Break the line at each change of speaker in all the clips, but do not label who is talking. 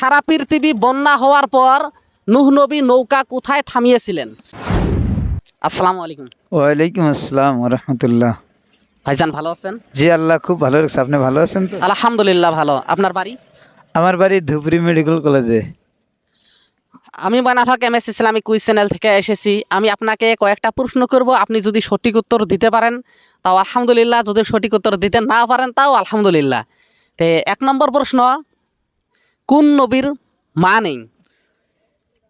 সারা পৃথিবী বন্যা হওয়ার পর নুহ নবী নৌকা কোথায় থামিয়েছিলেন? আসসালামু আলাইকুম।
ওয়ালাইকুম আসসালাম রহমতুল্লাহ
ভাইজান ভালো আছেন?
জি আল্লাহ খুব ভালো রাখছে। আপনি ভালো আছেন তো?
আলহামদুলিল্লাহ ভালো। আপনার বাড়ি?
আমার বাড়ি ধুবড়ি মেডিকেল কলেজে।
আমি Banar Haque M S Islamic quiz channel থেকে এসেছি। আমি আপনাকে কয়েকটা প্রশ্ন করব। আপনি যদি সঠিক উত্তর দিতে পারেন তাও আলহামদুলিল্লাহ। যদি সঠিক উত্তর দিতে না পারেন তাও আলহামদুলিল্লাহ। তে এক নম্বর প্রশ্ন কোন নবীর মা নেই?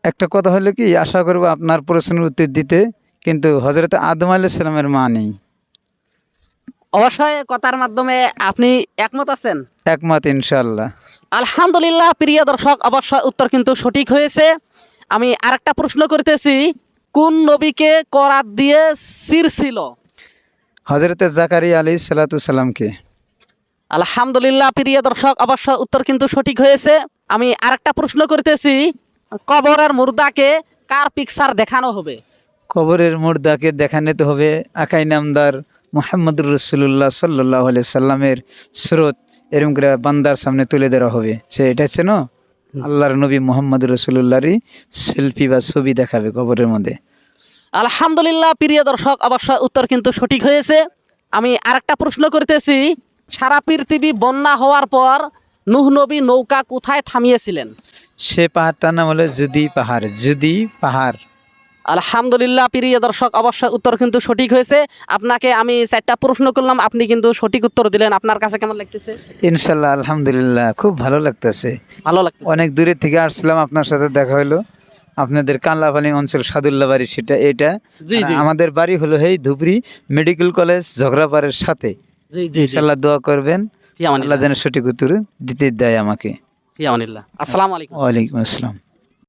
একটা কথা হলো কি আশা করব আপনার প্রশ্নের উত্তর দিতে কিন্তু হজরত আদম আলাইহিস সালামের মা নেই।
অবশ্যই কথার মাধ্যমে আপনি একমত আছেন?
একমত ইনশাল্লাহ
আলহামদুলিল্লাহ প্রিয় দর্শক অবশ্যই উত্তর কিন্তু সঠিক হয়েছে। আমি আরেকটা প্রশ্ন করতেছি কোন নবীকে করাত দিয়ে সির ছিল?
হজরত জাকারিয়া আলী সালাতামকে
আলহামদুলিল্লাহ প্রিয় দর্শক অবশ্যই উত্তর কিন্তু সঠিক হয়েছে। আমি আরেকটা প্রশ্ন করতেছি কবরের মুর্দাকে কার পিকচার দেখানো হবে?
কবরের মুর্দাকে দেখানিতে হবে আকাই নামদার মোহাম্মদুর রসুল্লাহ সাল্লাহ আলি সাল্লামের স্রোত। এরম করে বান্দার সামনে তুলে দেওয়া হবে। সে এটা হচ্ছে না? আল্লাহর নবী মোহাম্মদ রসুল্লাহরই সেলফি বা ছবি দেখাবে কবরের মধ্যে।
আলহামদুলিল্লাহ প্রিয় দর্শক অবশ্যই উত্তর কিন্তু সঠিক হয়েছে। আমি আরেকটা প্রশ্ন করতেছি সারা পৃথিবী বন্যা হওয়ার পর নুহ নবী নৌকা কোথায় থামিয়েছিলেন?
সে পাহাড়টার নাম হলো যদি পাহাড় যদি পাহাড়।
আলহামদুলিল্লাহ প্রিয় দর্শক অবশ্যই উত্তর কিন্তু সঠিক হয়েছে। আপনাকে আমি চারটা প্রশ্ন করলাম আপনি কিন্তু সঠিক উত্তর দিলেন। আপনার কাছে কেমন লাগতেছে?
ইনশাল্লাহ আলহামদুলিল্লাহ খুব ভালো লাগতেছে।
ভালো লাগতেছে।
অনেক দূরের থেকে আসছিলাম আপনার সাথে দেখা হলো। আপনাদের কানলাপানি অঞ্চল সাদুল্লাহ বাড়ি সেটা এটা। আমাদের বাড়ি হলো এই ধুবড়ি মেডিকেল কলেজ ঝগড়াপাড়ের সাথে।
জি
দোয়া করবেন। আল্লাহ যেন সঠিক উত্তর দিতে দেয় আমাকে।
আসসালামু আলাইকুম।
ওয়ালাইকুম আসসালাম।